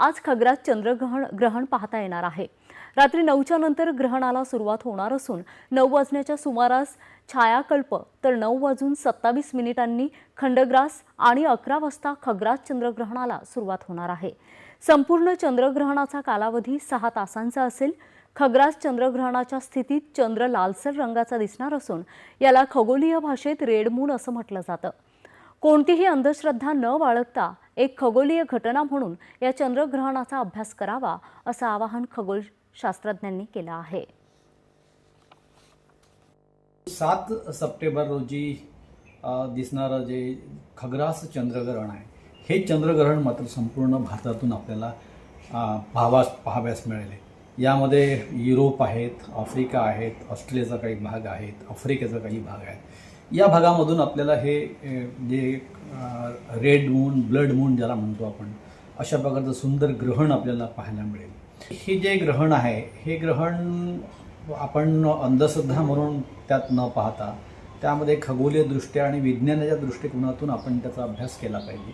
आज खग्रात चंद्रग्रहण ग्रहण पाहता येणार आहे. रात्री नऊच्या नंतर ग्रहणाला सुरुवात होणार असून नऊ वाजण्याच्या सुमारास छायाकल्प तर नऊ वाजून सत्तावीस मिनिटांनी खंडग्रास आणि अकरा वाजता खग्रास चंद्रग्रहणाला सुरुवात होणार आहे. संपूर्ण चंद्रग्रहणाचा कालावधी सहा तासांचा असेल. खग्रास चंद्रग्रहणाच्या स्थितीत चंद्र लालसर रंगाचा दिसणार असून याला खगोलीय भाषेत रेड मून असं म्हटलं जातं. कोणतीही अंधश्रद्धा न बाळगता एक खगोलीय घटना म्हणून या चंद्रग्रहणाचा अभ्यास करावा असं आवाहन खगोलशास्त्रज्ञांनी केलं आहे. सात सप्टेंबर रोजी दिसणारं जे खग्रास चंद्रग्रहण आहे हे चंद्रग्रहण मात्र संपूर्ण भारतातून आपल्याला पाहावास पाहाव्यास मिळेल. यामध्ये युरोप आहेत आफ्रिका आहेत ऑस्ट्रेलियाचा काही भाग आहेत आफ्रिकेचा काही भाग आहे या भागामधून आपल्याला हे जे रेड मून ब्लड मून ज्याला म्हणतो आपण अशा प्रकारचं सुंदर ग्रहण आपल्याला पाहायला मिळेल. हे जे ग्रहण आहे हे ग्रहण आपण अंधश्रद्धा म्हणून त्यात न पाहता त्यामध्ये खगोलीय दृष्ट्या आणि विज्ञानाच्या दृष्टिकोनातून आपण त्याचा अभ्यास केला पाहिजे.